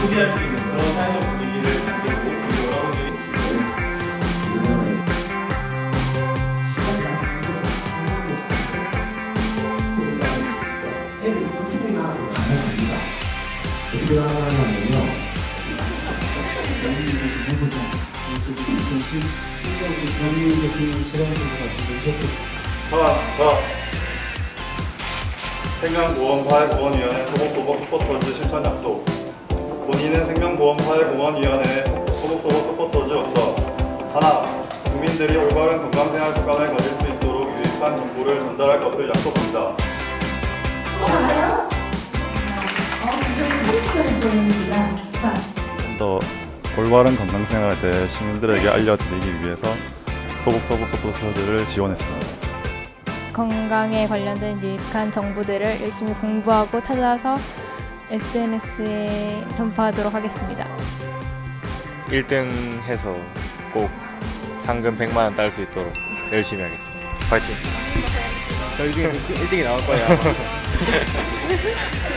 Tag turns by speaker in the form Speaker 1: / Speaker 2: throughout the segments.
Speaker 1: 소비할 수 있는 그런 사회적 분위기를 만들고 우리
Speaker 2: 여러분들이 생각보험사회보험위원회 소복소복 스포츠 심찬 약속. 본인은 생명보험사회보험위원회 소복소복 서포터즈로서 하나, 국민들이 올바른 건강생활 습관을 가질 수 있도록 유익한 정보를 전달할 것을 약속합니다. 좀더 올바른 건강생활에 대해 시민들에게 알려드리기 위해서 소복소복 서포터즈를 지원했습니다.
Speaker 3: 건강에 관련된 유익한 정보들을 열심히 공부하고 찾아서 SNS에 전파하도록 하겠습니다.
Speaker 4: 1등 해서 꼭 상금 100만 원 딸 수 있도록 열심히 하겠습니다. 파이팅! 저 1등, 1등이 나올 거예요.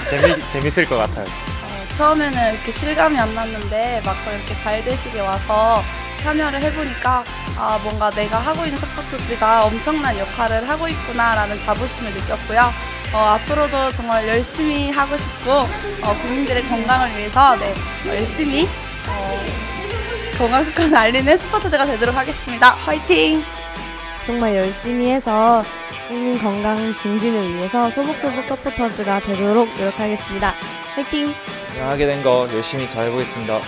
Speaker 4: 재미, 재밌을 것 같아요.
Speaker 5: 어, 처음에는 이렇게 실감이 안 났는데 막상 이렇게 발대식에 와서 참여를 해보니까 아 뭔가 내가 하고 있는 서포트즈가 엄청난 역할을 하고 있구나라는 자부심을 느꼈고요. 어, 앞으로도 정말 열심히 하고 싶고 어, 국민들의 건강을 위해서 네, 열심히 어, 건강 습관을 알리는 스포츠즈가 되도록 하겠습니다. 화이팅!
Speaker 6: 정말 열심히 해서 국민 건강 증진을 위해서 소복소복 서포터즈가 되도록 노력하겠습니다. 화이팅!
Speaker 4: 하게 된 거 열심히 잘 해보겠습니다.